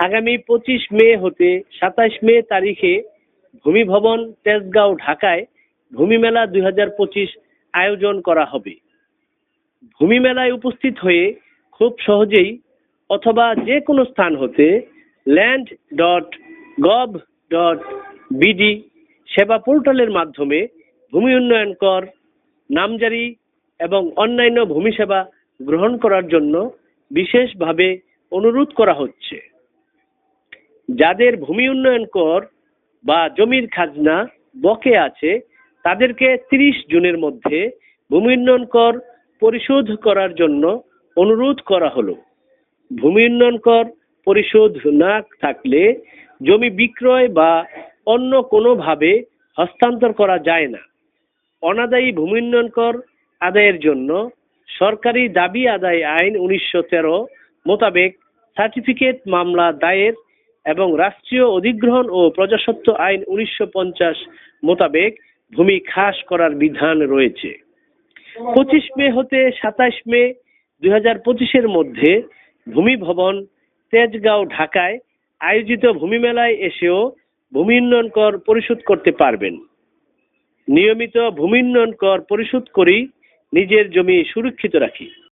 আগামী পঁচিশ মে হতে সাতাশ মে তারিখে ভূমি ভবন তেজগাঁও ঢাকায় ভূমি মেলা দুই হাজার পঁচিশ আয়োজন করা হবে। ভূমি মেলায় উপস্থিত হয়ে খুব সহজেই অথবা যে কোনো স্থান হতে land dot gov dot BD সেবা পোর্টালের মাধ্যমে ভূমি উন্নয়ন কর, নামজারি এবং অন্যান্য ভূমি সেবা গ্রহণ করার জন্য বিশেষভাবে অনুরোধ করা হচ্ছে। যাদের ভূমি উন্নয়ন কর বা জমির খাজনা বকে আছে, তাদেরকে তিরিশ জুনের মধ্যে ভূমি উন্নয়ন কর পরিশোধ করার জন্য অনুরোধ করা হলো। ভূমি উন্নয়ন কর পরিশোধ না থাকলে জমি বিক্রয় বা অন্য কোনোভাবে হস্তান্তর করা যায় না। অনাদায়ী ভূমি উন্নয়ন কর আদায়ের জন্য সরকারি দাবি আদায় আইন উনিশশো তেরো মোতাবেক সার্টিফিকেট মামলা দায়ের এবং রাষ্ট্রীয় অধিগ্রহণ ও প্রজাস্বত্ব আইন উনিশশো পঞ্চাশ মোতাবেক ভূমি খাস করার বিধান রয়েছে। পঁচিশ মে হতে সাতাশ মে দুই হাজার পঁচিশের মধ্যে ভূমি ভবন তেজগাঁও ঢাকায় আয়োজিত ভূমি মেলায় এসেও ভূমি উন্নয়ন কর পরিশোধ করতে পারবেন। নিয়মিত ভূমি উন্নয়ন কর পরিশোধ করেই নিজের জমি সুরক্ষিত রাখি।